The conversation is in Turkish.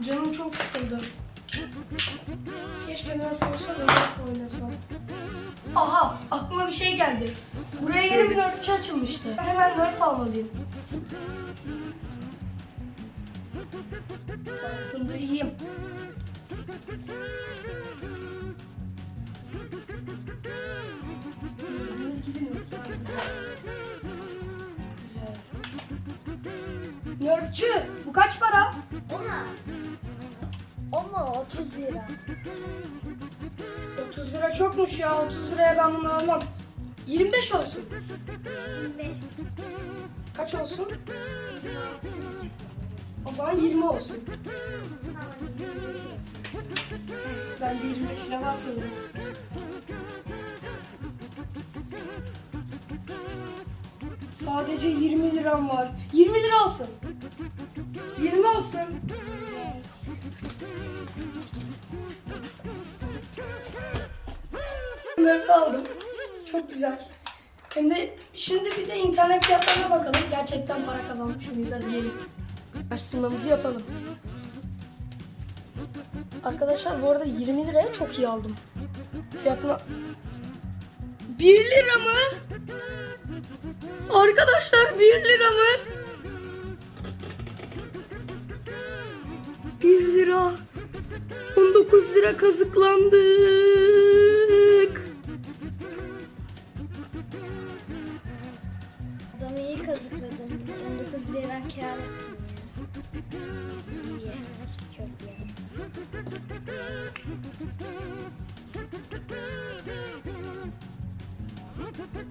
Canım çok sıkıldı. Keşke Nerf olsa da Nerf oynasam. Aha aklıma bir şey geldi. Buraya yeni bir Nerfçi açılmıştı. Hemen Nerf almalıyım. Fındığı yiyeyim. Nerfçi bu kaç para? Ona. Ona 30 lira. 30 lira çokmuş ya. 30 liraya ben bunu almam. 25 olsun. 25. Kaç olsun? O zaman 20 olsun. Tamam, 25 olsun. Ben de 25 lira var sanırım. Sadece 20 liram var. 20 lira olsun. 20 olsun. Bunları da aldım. Çok güzel. Hem de şimdi bir de internet fiyatlarına bakalım. Gerçekten para kazanmış mıyız? Hadi gelin. Araştırmamızı yapalım. Arkadaşlar bu arada 20 liraya çok iyi aldım. Fiyatına... 1 lira mı? Arkadaşlar 1 lira mı? 1 lira. 19 lira kazıklandık. Adamı iyi kazıkladım. 19 lira. İyi. Çok iyi.